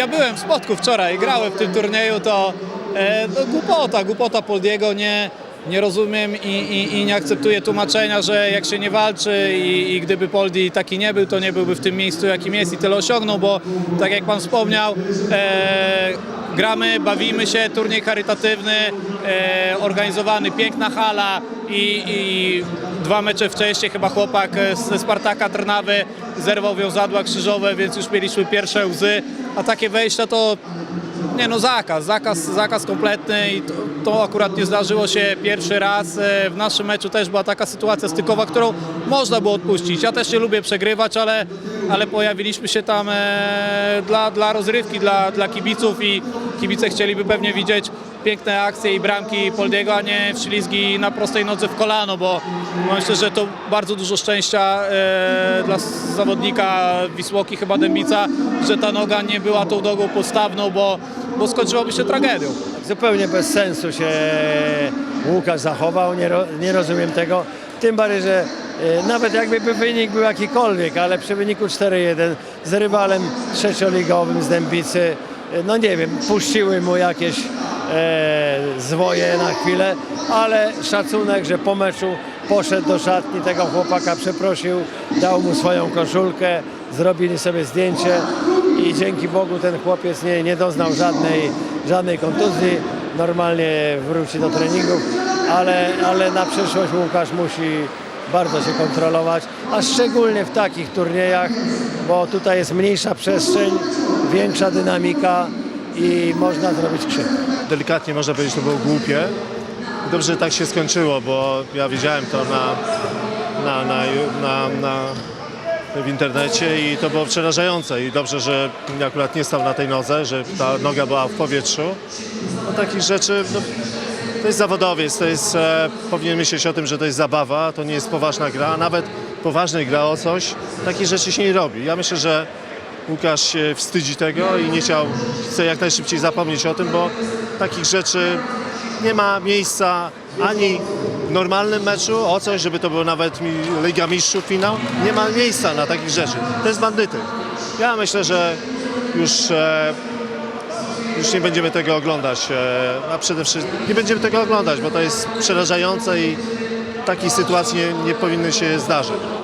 ja byłem w Spodku wczoraj, grałem w tym turnieju, to e, no, głupota, głupota Poldiego, nie, nie rozumiem i, i, i nie akceptuję tłumaczenia, że jak się nie walczy i, i gdyby Poldi taki nie był, to nie byłby w tym miejscu, jakim jest i tyle osiągnął, bo tak jak Pan wspomniał, e, gramy, bawimy się, turniej charytatywny, e, organizowany, piękna hala i, i dwa mecze wcześniej chyba chłopak e, ze Spartaka Trnawy zerwał wiązadła krzyżowe, więc już mieliśmy pierwsze łzy, a takie wejścia to nie no zakaz, zakaz, zakaz kompletny i to, to akurat nie zdarzyło się pierwszy raz. E, W naszym meczu też była taka sytuacja stykowa, którą można było odpuścić. Ja też nie lubię przegrywać, ale, ale pojawiliśmy się tam e, dla, dla rozrywki, dla, dla kibiców i kibice chcieliby pewnie widzieć piękne akcje i bramki Poldiego, a nie wślizgi na prostej nodze w kolano, bo myślę, że to bardzo dużo szczęścia e, dla zawodnika Wisłoki, chyba Dębica, że ta noga nie była tą nogą postawną, bo, bo skończyłoby się tragedią. Zupełnie bez sensu się Łukasz zachował, nie, ro, nie rozumiem tego. Tym bardziej, że e, nawet jakby by wynik był jakikolwiek, ale przy wyniku 4-1 z rywalem trzecioligowym z Dębicy, e, no nie wiem, puściły mu jakieś e, zwoje na chwilę, ale szacunek, że po meczu poszedł do szatni tego chłopaka, przeprosił, dał mu swoją koszulkę, zrobili sobie zdjęcie i dzięki Bogu ten chłopiec nie, nie doznał żadnej, żadnej kontuzji, normalnie wróci do treningów, ale, ale na przyszłość Łukasz musi bardzo się kontrolować, a szczególnie w takich turniejach, bo tutaj jest mniejsza przestrzeń, większa dynamika i można zrobić krzywdę. delikatnie można powiedzieć, to było głupie. Dobrze, że tak się skończyło, bo ja widziałem to na, na, na, na, na, w internecie i to było przerażające i dobrze, że akurat nie stał na tej nodze, że ta noga była w powietrzu. No takich rzeczy, no, to jest zawodowiec, to jest, e, powinien myśleć o tym, że to jest zabawa, to nie jest poważna gra, nawet poważnej gra o coś, takich rzeczy się nie robi. Ja myślę, że Łukasz się wstydzi tego i nie chciał, chce jak najszybciej zapomnieć o tym, bo takich rzeczy nie ma miejsca ani w normalnym meczu, o coś, żeby to był nawet Liga Mistrzów finał, nie ma miejsca na takich rzeczy. To jest bandyty. Ja myślę, że już, e, już nie będziemy tego oglądać, e, a przede wszystkim nie będziemy tego oglądać, bo to jest przerażające i takiej sytuacji nie, nie powinny się zdarzyć.